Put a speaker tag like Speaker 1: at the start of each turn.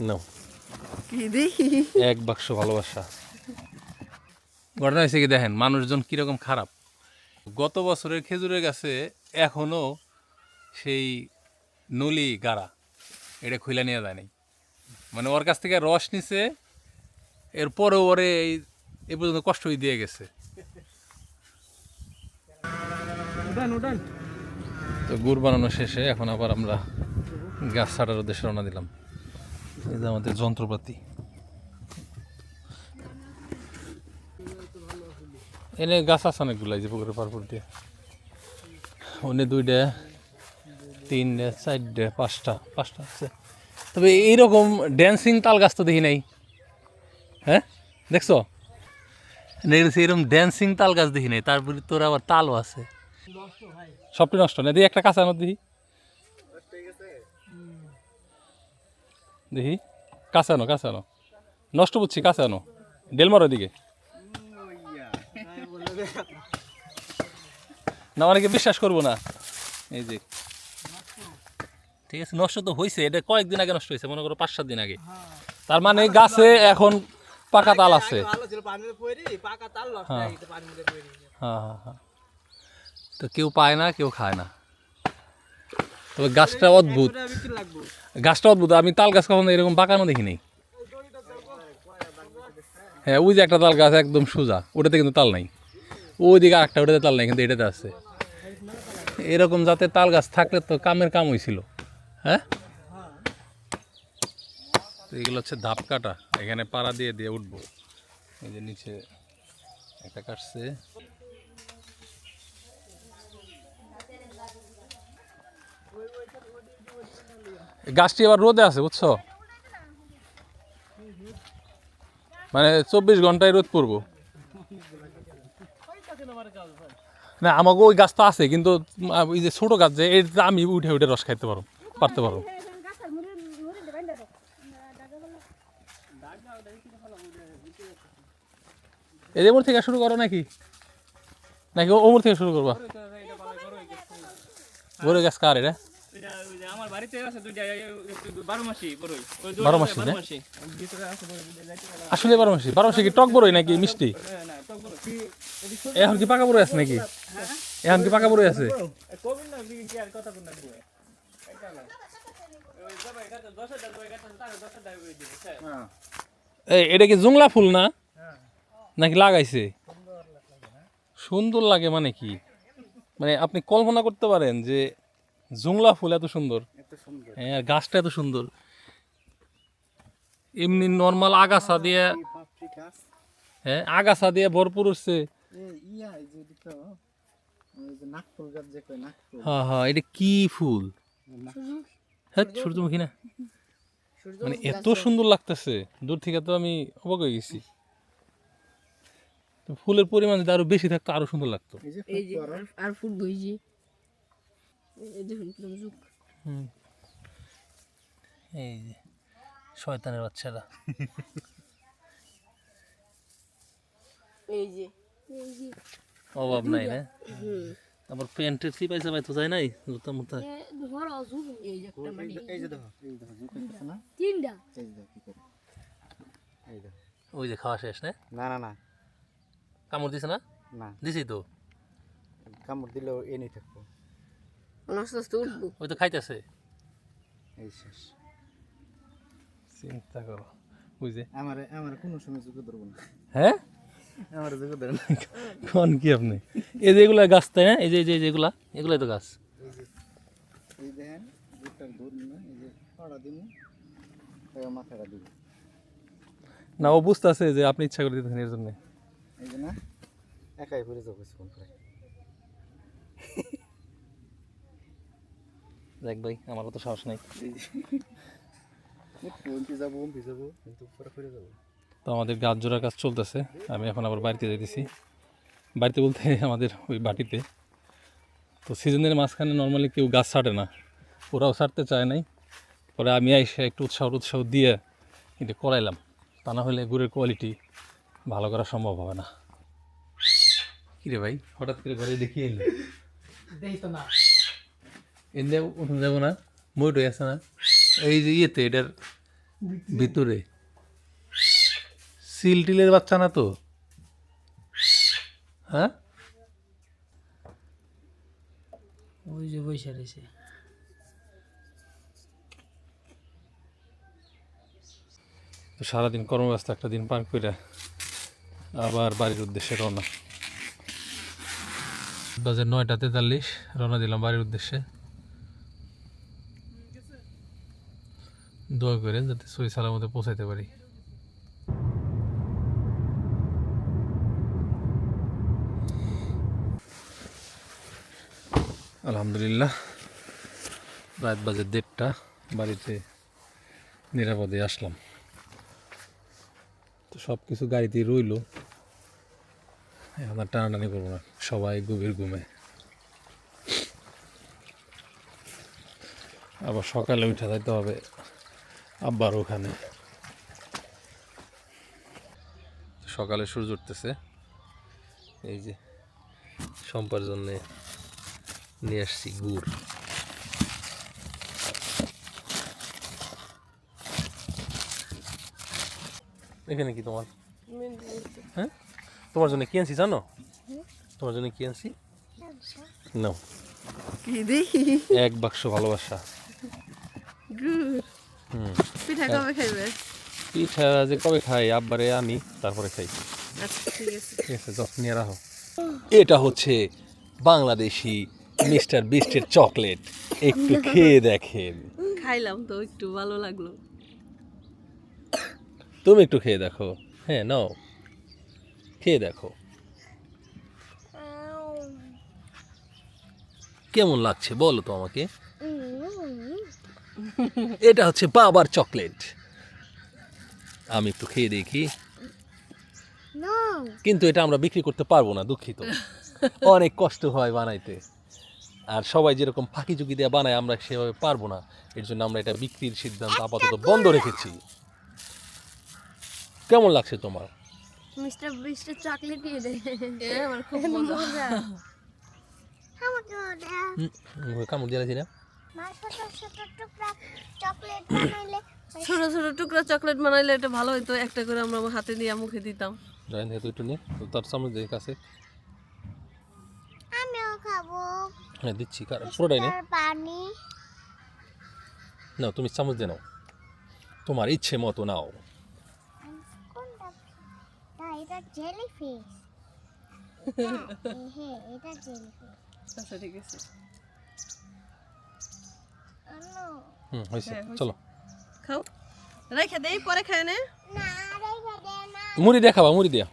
Speaker 1: নাও এক বাক্স ভালোবাসা। ঘটনা হয়েছে কি দেখেন মানুষজন কীরকম খারাপ? গত বছরের খেজুরের গাছে এখনও সেই নলি গাড়া এটা খুলে নিয়ে যায় নাই। মানে ওর কাছ থেকে রস নিছে এরপরেও ওরে এই এ পর্যন্ত কষ্টই দিয়ে গেছে। তো গুড় বানানো শেষে এখন আবার আমরা গাছ ছাড়ার উদ্দেশ্যে রওনা দিলাম। এই যে আমাদের যন্ত্রপাতি। এনে গাছ আছে অনেকগুলো যে পুকুরের পারপুর দিয়ে। অনে দুইটা, তিনটা, চারটে, পাঁচটা পাঁচটা আছে। তবে এইরকম ড্যান্সিং তাল গাছ তো দেখি নাই। হ্যাঁ? দেখছ? এরকম ড্যান্সিং তাল গাছ দেখি নাই, তারপরে তোর আবার তালও আছে। সবটি নষ্ট? না দেখি একটা কাঁচা আনো দেখি। কাঁচা আনো কাঁচা আনো। নষ্ট বুঝছি কাঁচা আনো। ডেলমার দিকে না, অনেকে বিশ্বাস করব না। এই যে। ঠিক আছে, নষ্ট তো হয়েছে এটা কয়েকদিন আগে নষ্ট হয়েছে মনে করো পাঁচ সাত দিন আগে। তার মানে গাছে এখন পাকা তাল আছে।
Speaker 2: হ্যাঁ
Speaker 1: হ্যাঁ হ্যাঁ। তো কেউ পায় না, কেউ খায় না। তবে গাছটা অদ্ভুত। গাছটা অদ্ভুত, আমি তাল গাছ কখনো এরকম বাঁকানো দেখিনি। হ্যাঁ ওই যে একটা তাল গাছ একদম সোজা, ওটাতে কিন্তু তাল নাই। ওই দিকে আরেকটা, ওটাতে তাল নাই, কিন্তু এটাতে আছে। এরকম যাতে তাল গাছ থাকলে তো কামের কাম হয়েছিল হ্যাঁ? এগুলো হচ্ছে ধাপ কাটা, এখানে পাড়া দিয়ে দিয়ে উঠবো। এই যে নিচে একটা কাটছে। গাছটি এবার রোদে আছে, বুঝছ? মানে চব্বিশ ঘন্টায় রোদ পড়ব। না আমাকে ওই গাছ তো আছে, কিন্তু ওই যে ছোটো গাছ যে এটা আমি উঠে উঠে রস খাইতে পারো, পারতে পারো। ওমর থেকে শুরু করো নাকি? নাকি ওমর থেকে শুরু করবা? বড় গাছ কার এটা?
Speaker 2: আমার বাড়িতে আছে দুইটা বারো মাসি বড়ই
Speaker 1: বারো মাসি না?
Speaker 2: মাসি। ভিতরে আছে বড়ই, যাইতে পারে।
Speaker 1: আসলে বারো মাসি। বারো মাসি কি টক বড়ই নাকি মিষ্টি?
Speaker 2: হ্যাঁ,
Speaker 1: এখন কি পাকা বড়ই আছে নাকি? এখন কি বড়ই আছে।
Speaker 2: এটা
Speaker 1: কি জুংলা ফুল না? নাকি লাগাইছে? সুন্দর লাগে মানে কি? মানে আপনি কল্পনা করতে পারেন যে জুংলা ফুল এত সুন্দর। হ্যাঁ গাছটা এত সুন্দর। এমনি নর্মাল আগাছা দিয়ে হ্যাঁ আগাছা দিয়ে ভরপুর হচ্ছে। হ্যাঁ হ্যাঁ এটা কি ফুল? হ্যাঁ সূর্যমুখী না। মানে এত সুন্দর লাগতেছে। দূর থেকে তো আমি অবাক হয়ে গেছি। তো ফুলের পরিমাণ যদি আরও বেশি থাকতো আরও সুন্দর লাগতো।
Speaker 3: আর- বইছি এই দেখুন কিরম যুগ
Speaker 1: এই যে শয়তানের বাচ্চারা।
Speaker 3: এই যে। এই যে
Speaker 1: অভাব নাই না আবার প্যান্টের থ্রি পয়সা পাইতো যায় নাই? জুতা মুতা।
Speaker 3: এই যে একটা মাটি
Speaker 4: এই যে দেখো এই দেখো জুক হইতেছে না?
Speaker 3: তিনটা?
Speaker 4: এই দেখো কি করে? এই দেখো।
Speaker 1: ওই যে খাওয়া শেষ না?
Speaker 4: না না না।
Speaker 1: কামড় দিছে না?
Speaker 4: না।
Speaker 1: দিছি তো।
Speaker 4: কামড় দিলেও এনেই থাকব।
Speaker 3: আস্তে আস্তে উঠবো
Speaker 1: ওই তো খাইতেছে
Speaker 4: এই শেষ
Speaker 1: চিন্তা করো বুঝে
Speaker 4: আমার আমার কোনো সময় চোখে ধরবো না।
Speaker 1: হ্যাঁ?
Speaker 4: আমার চোখে ধরে না।
Speaker 1: কোন কি আপনি? এই যে এগুলা গাছ তাই না? এই যে এই যে এগুলাই তো গাছ।
Speaker 4: এই দেখেন দুধটা ধরুন না এই যে পাড়া দিন মাথাটা দিব
Speaker 1: না ও বুঝতেছে যে আপনি ইচ্ছা করে দিতেছেন এর জন্য।
Speaker 4: এই যে না একাই যাব
Speaker 1: দেখ ভাই আমারও তো সাহস নাই।
Speaker 4: কিন্তু
Speaker 1: তো আমাদের গাছ জোড়ার কাজ চলতেছে আমি এখন আবার বাড়িতে যাইতেছি। বাড়িতে বলতে আমাদের ওই বাটিতে। তো সিজনের মাঝখানে নর্মালি কেউ গাছ ছাড়ে না ওরাও ছাড়তে চায় নাই। পরে আমি এসে একটু উৎসাহ উৎসাহ দিয়ে এটা করাইলাম। তা না হলে গুড়ের কোয়ালিটি ভালো করা সম্ভব হবে না। কিরে ভাই হঠাৎ করে ঘরে দেখিয়ে এলো।
Speaker 2: না।
Speaker 1: এনে উঠুন যাব না ময়ূর হয়ে আছে না? এই যে ইয়েতে এটার ভিতরে সিল টিলের বাচ্চা না তো? হ্যাঁ
Speaker 3: ওই যে বৈশা রয়েছে
Speaker 1: তো সারাদিন কর্মব্যস্ত একটা দিন পার করে আবার বাড়ির উদ্দেশ্যে রওনা। বাজে নয়টা তেতাল্লিশ রওনা দিলাম বাড়ির উদ্দেশ্যে। দোয়া করে যাতে সই সালামতে পৌঁছাইতে পারি। আলহামদুলিল্লাহ, রাত বাজে দেড়টা, বাড়িতে নিরাপদে আসলাম। তো সব কিছু গাড়িতেই রইল। এখন টানাটানি করব না, সবাই গভীর ঘুমে। আবার সকালে উঠে যাইতে হবে। আব্বার ওখানে। সকালে সূর্য উঠতেছে। এই যে সম্পার জন্যে নিয়ে আসছি গুড়। এখানে কি তোমার? হ্যাঁ? তোমার জন্য কি আনছি জানো? তোমার জন্য কি আনছি? নাও।
Speaker 3: কি দেখি?
Speaker 1: এক বাক্স ভালোবাসা।
Speaker 3: গুড। পিঠা কবে খাইবে?
Speaker 1: পিঠা যে কবে খাই? আব্বারে আনি তারপরে খাই।
Speaker 3: আচ্ছা ঠিক আছে।
Speaker 1: যত্ন রাখো। এটা হচ্ছে বাংলাদেশি মিস্টার বিস্টের চকলেট। একটু খেয়ে দেখেন।
Speaker 3: খাইলাম তো একটু ভালো লাগল।
Speaker 1: তুমি একটু খেয়ে দেখো। হ্যাঁ নাও। খেয়ে দেখো। কেমন লাগছে? বলো তো আমাকে। এটা হচ্ছে বাবার চকলেট। আমি একটু খেয়ে দেখি। কিন্তু এটা আমরা বিক্রি করতে পারব না দুঃখিত। অনেক কষ্ট হয় বানাইতে। আর সবাই যেরকম ফাঁকি ঝুঁকি দিয়ে বানায় আমরা সেভাবে পারব না। এর জন্য আমরা এটা বিক্রির সিদ্ধান্ত আপাতত বন্ধ রেখেছি। কেমন লাগছে তোমার?
Speaker 3: মিস্টার বিস্টের চকলেট দিয়ে দে। আমার খুব মজা।
Speaker 1: কামড় দিয়েছি না?
Speaker 3: ছোট ছোট টুকরা চকলেট বানাইলে এটা ভালো হতো একটা করে আমরা হাতে নিয়ে মুখে দিতাম।
Speaker 1: জয়েন থেকে একটু নিয়ে তো তার সামনে দিয়ে কাছে।
Speaker 5: আমিও খাব।
Speaker 1: হ্যাঁ দিচ্ছি। কার পুরোটাই নে।
Speaker 5: পানি
Speaker 1: নাও তুমি চামচ দিয়ে নাও। তোমার ইচ্ছে মতো নাও।
Speaker 5: এটা জেলিফিশ হ্যাঁ এটা জেলিফিশ
Speaker 3: আচ্ছা ঠিক আছে।
Speaker 1: হুম হয়েছে
Speaker 3: হ্যাঁ।
Speaker 1: চলো।
Speaker 3: খাও। রেখে দেই পরে খায় নে।
Speaker 5: না রেখে না।
Speaker 1: মুড়ি দিয়ে খাবা মুড়ি দিয়া।